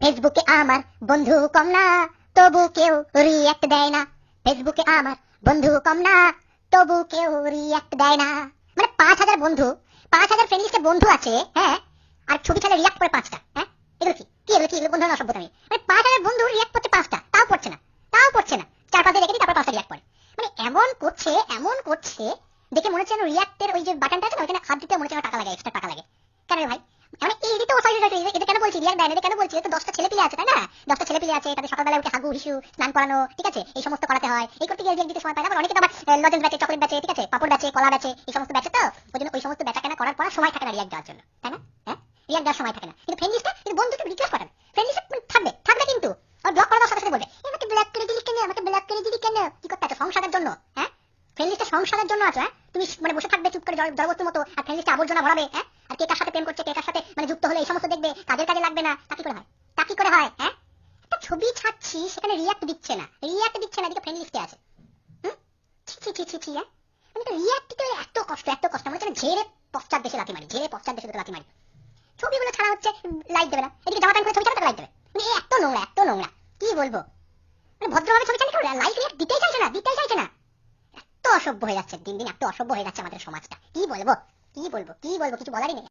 ফেসবুকে আমার বন্ধু কম না, তবু কেউ রিয়াক্ট দেয় না। ফেসবুকে আমার বন্ধু কম না, তবু কেউ রিয়াক্ট দেয় না। মানে পাঁচ হাজার বন্ধু, পাঁচ হাজার ফ্রেন্ড লিস্টে বন্ধু আছে হ্যাঁ আর ছবি ছাড়া রিয়াক্ট করে পাঁচটা হ্যাঁ এগুলো কি? কি এগুলো কি? এগুলো বন্ধু মানে পাঁচ হাজার বন্ধু রিয়াক্ট করছে পাঁচটা, তাও পড়ছে না, তাও পড়ছে না। চার রেখে দিই, তারপর পাঁচটা রিয়াক্ট করে। মানে এমন করছে এমন করছে, দেখে মনে হচ্ছে রিয়াক্টের ওই যে বাটনটা আছে না, ওইখানে হাত দিতে মনে হচ্ছে টাকা লাগে এক্সট্রা টাকা লাগে। কেন ভাই? মানে এই এটা না এটা কেন বলছি? তো দশটা ছেলে পিলে আছে তাই না? দশটা ছেলে পিলে আছে তাদের সকালবেলা উঠে হাগু হিসু স্নান করানো ঠিক আছে? এই সমস্ত করাতে হয়। এই করতে গিয়ে দিতে সময় পায় না। অনেকে তো আবার লজেন্স ব্যাচে চকলেট ব্যাচে ঠিক আছে? পাপড় ব্যাচে কলা ব্যাচে এই সমস্ত ব্যাচে তো ওই জন্য ওই সমস্ত বেচা কেনা করার পর সময় থাকে না রিয়াক্ট দেওয়ার জন্য তাই না? হ্যাঁ? রিয়াক্ট দেওয়ার সময় থাকে না। কিন্তু ফ্রেন্ড লিস্টে কিন্তু বন্ধুকে রিকোয়েস্ট করেন ফ্রেন্ড লিস্টে থাকবে থাকবে কিন্তু। আর ব্লক করার সাথে সাথে বলবে "এ, আমাকে ব্লক করে দিলি কেন? আমাকে ব্লক করে দিলি কেন? কি করতে আছো? সংসারের জন্য হ্যাঁ? ফ্রেন্ড লিস্টে সংসারের জন্য আছো হ্যাঁ? তুমি মানে বসে থাকবে চুপ করে জড়বস্তুর মতো আর ফ্রেন্ড লিস্টে আবর্জনা ভরাবে হ্যাঁ? কে কার সাথে প্রেম করছে, কে কার সাথে মানে যুক্ত হলে, এই সমস্ত দেখবে কাজের কাজে লাগবে না, তা কি করে হয়? তা কি করে হয় হ্যাঁ? একটা ছবি ছাড়ছি, সেখানে রিয়াক্ট দিচ্ছে না। রিয়াক্ট দিচ্ছে না, এদিকে ফ্রেন্ড লিস্টে আছে। ছি ছি ছি হ্যাঁ? মানে রিয়াক্ট দিতে এত কষ্ট এত কষ্ট। ঝেড়ে পশ্চাৎ দেশে লাথি মারি, ঝেড়ে পশ্চাৎ দেশে লাথি মারি। ছবিগুলো ছাড়া হচ্ছে দেবে না। এদিকে জামা প্যান্ট ছবি ছাড়া দেবে। মানে এত নোংরা এত নোংরা। কি বলব? মানে ভদ্রভাবে ছবি লাইক রিয়াক্ট দিতেই চাইছে না, দিতেই চাইছে না। এত অসভ্য হয়ে যাচ্ছে, দিন দিন এত অসভ্য হয়ে যাচ্ছে আমাদের সমাজটা। কি বলব? কি বলব? কি বলব? কিছু বলারই নেই।